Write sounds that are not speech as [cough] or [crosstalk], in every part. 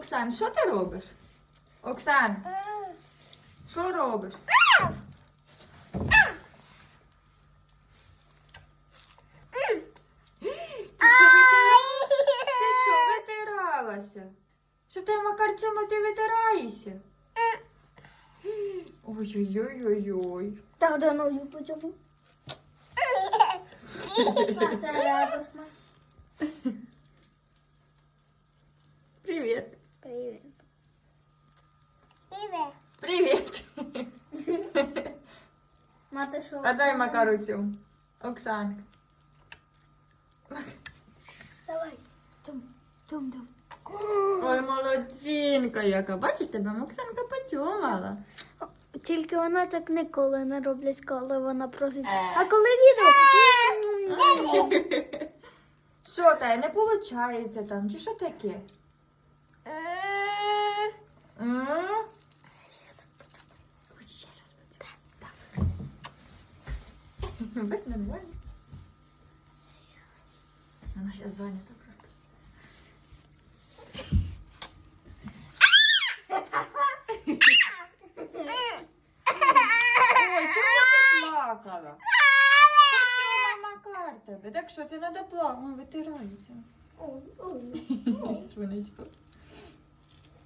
Оксан, що ти робиш? Оксан, що робиш? Ти що витиралася? Ти що витиралася? Що ти макарцями ти витираєшся? Ой-ой-ой-ой-ой. Так, да ну почему? Це радосно. Мати що? А дай Макару цю. Оксанка. Давай. Тьом, тьом, тьом. Ой, молодчинка яка. Бачиш, тебе Оксанка поцьомала. Тільки вона так ніколи не роблять, коли вона просить. А коли відео? Що та не виходить там? Чи що таке? Бач, нормально. Вона зараз зайнята просто. Ой, чому ти плакала? Потьома Макар тебе. Так що, це треба плакати? Ну, витирається. [laughs] Сонечко.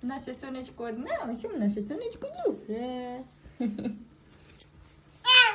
Наше сонечко одне, а чому наше сонечко друге? [laughs]